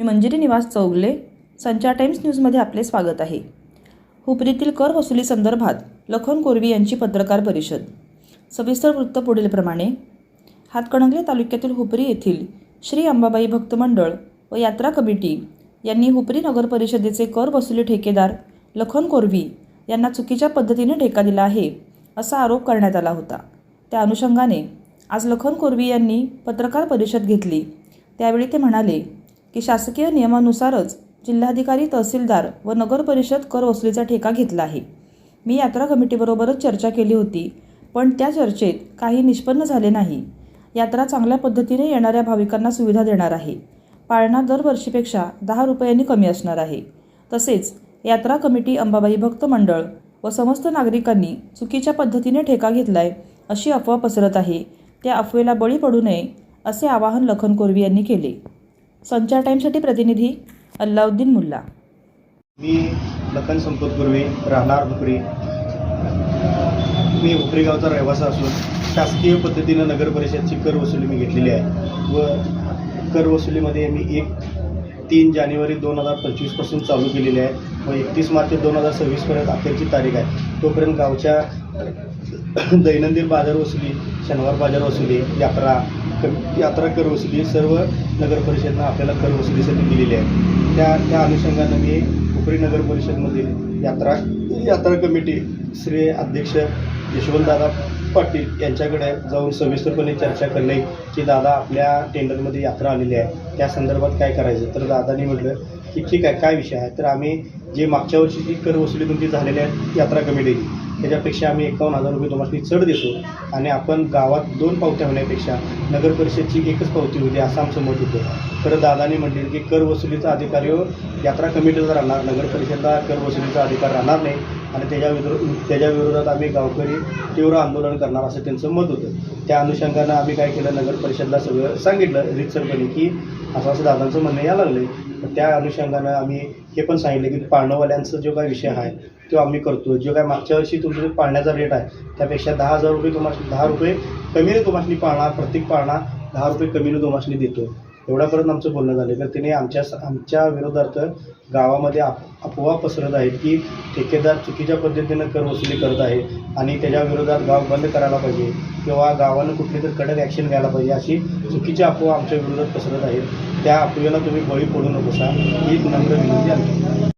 मी मंजिरी निवास चौगले संचार टाइम्स न्यूजमध्ये आपले स्वागत आहे. हुपरीतील कर वसुली संदर्भात लखन कोरवी यांची पत्रकार परिषद. सविस्तर वृत्त पुढीलप्रमाणे हातकणंगले तालुक्यातील हुपरी येथील श्री अंबाबाई भक्त मंडळ व यात्रा कमिटी यांनी हुपरी नगर परिषदेचे कर वसुली ठेकेदार लखन कोरवी यांना चुकीच्या पद्धतीने ठेका दिला आहे असा आरोप करण्यात आला होता. त्या अनुषंगाने आज लखन कोरवी यांनी पत्रकार परिषद घेतली. त्यावेळी ते म्हणाले की शासकीय नियमानुसारच जिल्हाधिकारी तहसीलदार व नगरपरिषद कर वसुलीचा ठेका घेतला आहे. मी यात्रा कमिटीबरोबरच चर्चा केली होती पण त्या चर्चेत काही निष्पन्न झाले नाही. यात्रा चांगल्या पद्धतीने येणाऱ्या भाविकांना सुविधा देणार आहे. पाळणा दरवर्षीपेक्षा दहा रुपयांनी कमी असणार आहे. तसेच यात्रा कमिटी अंबाबाई भक्त मंडळ व समस्त नागरिकांनी चुकीच्या पद्धतीने ठेका घेतलाय अशी अफवा पसरत आहे. त्या अफवेला बळी पडू नये असे आवाहन लखन कोरवी यांनी केले. संचार टाईमसाठी प्रतिनिधी अल्लाउद्दीन मुल्ला. मी लखन संपत राहणार हुपरी मी हुपरी गावचा असून शासकीय पद्धतीनं नगर परिषदची कर वसुली मी घेतलेली आहे. व कर वसुलीमध्ये मी एक तीन जानेवारी दोन हजार पंचवीसपासून चालू केलेली आहे. व एकतीस मार्च दोन हजार सव्वीसपर्यंत अखेरची तारीख आहे. तोपर्यंत गावच्या दैनंदिन बाजार वसुली शनिवार बाजार वसुली यात्रा यात्रा कर वसुली सर्व नगर परिषदनं आपल्याला कर वसुलीसाठी दिलेली आहे त्या त्या अनुषंगानं मी उपरी नगर परिषदमधील यात्रा यात्रा कमिटी श्री अध्यक्ष यशवंतदादा पाटील यांच्याकडे जाऊन सविस्तरपणे चर्चा करणे की दादा आपल्या टेंडरमध्ये यात्रा आलेली आहे. त्या संदर्भात काय करायचं? तर दादानी म्हटलं की ठीक आहे काय विषय आहे? तर आम्ही जे मागच्या वर्षीची कर वसुली तुमची झालेली आहे यात्रा कमिटीची त्याच्यापेक्षा आम्ही एकावन्न हजार रुपये तुम्हाला चढ देतो. आणि आपण गावात दोन पावत्या होण्यापेक्षा नगर परिषदची एकच पावती होती असं आमचं मत होतं. तर दादाने म्हटले की कर वसुलीचा अधिकारी यात्रा कमिटीचा राहणार नगर परिषदला कर वसुलीचा अधिकार राहणार नाही. आणि त्याच्या विरोध त्याच्या विरोधात आम्ही गावकरी तीव्र आंदोलन करणार असं त्यांचं मत होतं. त्या अनुषंगानं आम्ही काय केलं नगर परिषदला सगळं सांगितलं रितसरपणे की असं असं दादांचं म्हणणं या लागलं त्या अनुषंगानं आम्ही हे पण सांगितलं की पाळणंवाल्यांचा जो काय विषय आहे तो आम्ही करतो जो काय मागच्या वर्षी तुमचा जो पाळण्याचा रेट आहे त्यापेक्षा दहा हजार रुपये तुम्हाला दहा रुपये कमीने तुम्हाला पाळणा प्रत्येक पाळणा दहा रुपये कमीने तुम्हाला देतो एवढ्यापर्यंत आमचं बोलणं झालं. तर तिने आमच्या आमच्या विरोधार्थ गावामध्ये आप अफवा पसरत आहेत की ठेकेदार चुकीच्या पद्धतीनं कर वसुली करत आहे आणि त्याच्या विरोधात गाव बंद करायला पाहिजे किंवा गावानं कुठली तर कडक ॲक्शन घ्यायला पाहिजे अशी चुकीची अफवा आमच्या विरोधात पसरत आहेत. त्या अफवेला तुम्ही बळी पडू नकोसा. ही नम्र विनंती आमची.